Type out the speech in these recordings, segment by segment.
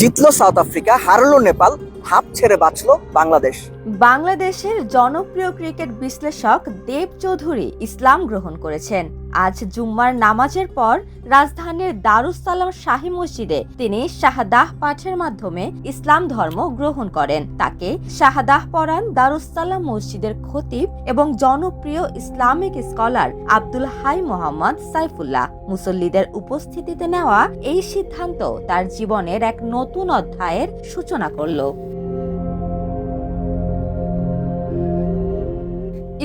জিতলো South Africa, হারলো নেপাল, হাফ ছেড়ে বাঁচলো বাংলাদেশ। বাংলাদেশের জনপ্রিয় ক্রিকেট বিশ্লেষক দেব চৌধুরী ইসলাম গ্রহণ করেছেন। আজ জুম্মার নামাজের পর রাজধানীর দারুসালাম শাহী মসজিদে তিনি শাহাদাহ পাঠের মাধ্যমে ইসলাম ধর্ম গ্রহণ করেন। তাকে শাহাদাহ পড়ান দারুসালাম মসজিদের খতিব এবং জনপ্রিয় ইসলামিক স্কলার আব্দুল হাই মোহাম্মদ সাইফুল্লাহ। মুসল্লিদের উপস্থিতিতে নেওয়া এই সিদ্ধান্ত তার জীবনের এক নতুন অধ্যায়ের সূচনা করল।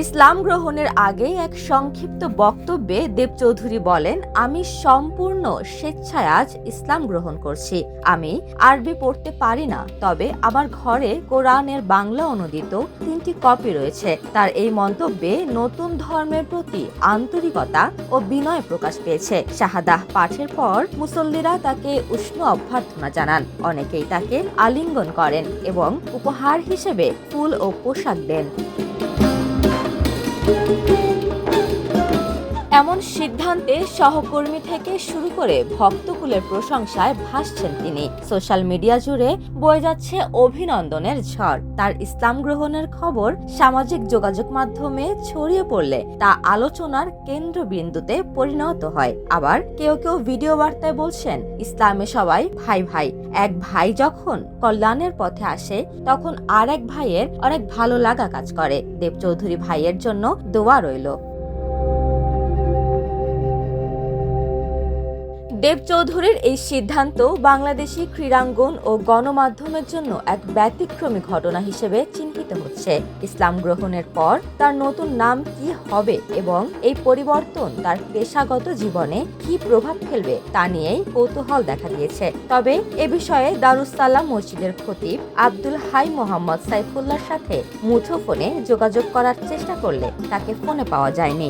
ইসলাম গ্রহণের আগে এক সংক্ষিপ্ত বক্তব্যে দেব চৌধুরী বলেন, আমি সম্পূর্ণ স্বেচ্ছায় আজ ইসলাম গ্রহণ করছি। আমি আরবি পড়তে পারি না, তবে আমার ঘরে কোরআনের বাংলা অনুদিত তিনটি কপি রয়েছে। তার এই মন্তব্যে নতুন ধর্মের প্রতি আন্তরিকতা ও বিনয় প্রকাশ পেয়েছে। শাহাদাহ পাঠের পর মুসল্লিরা তাকে উষ্ণ অভ্যর্থনা জানান। অনেকেই তাকে আলিঙ্গন করেন এবং উপহার হিসেবে ফুল ও পোশাক দেন। thank you এমন সিদ্ধান্তে সহকর্মী থেকে শুরু করে ভক্তকুলের প্রশংসায় ভাসছেন তিনি। সোশ্যাল মিডিয়া জুড়ে বয়ে যাচ্ছে অভিনন্দনের ঝড়। তার ইসলাম গ্রহণের খবর সামাজিক যোগাযোগ মাধ্যমে ছড়িয়ে পড়লে তা আলোচনার কেন্দ্রবিন্দুতে পরিণত হয়। আবার কেউ কেউ ভিডিও বার্তায় বলছেন, ইসলামে সবাই ভাই ভাই। এক ভাই যখন কল্যাণের পথে আসে, তখন আর এক ভাইয়ের অনেক ভালো লাগা কাজ করে। দেব চৌধুরী ভাইয়ের জন্য দোয়া রইল। দেব চৌধুরীর এই সিদ্ধান্ত বাংলাদেশি ক্রীড়াঙ্গন ও গণমাধ্যমের জন্য এক ব্যতিক্রমী ঘটনা হিসেবে চিহ্নিত হচ্ছে। ইসলাম গ্রহণের পর তার নতুন নাম কি হবে এবং এই পরিবর্তন তার পেশাগত জীবনে কি প্রভাব ফেলবে তা নিয়েই কৌতূহল দেখা দিয়েছে। তবে এ বিষয়ে দারুসালাম মসজিদের খতিব আব্দুল হাই মোহাম্মদ সাইফুল্লাহর সাথে মুঠোফোনে যোগাযোগ করার চেষ্টা করলে তাকে ফোনে পাওয়া যায়নি।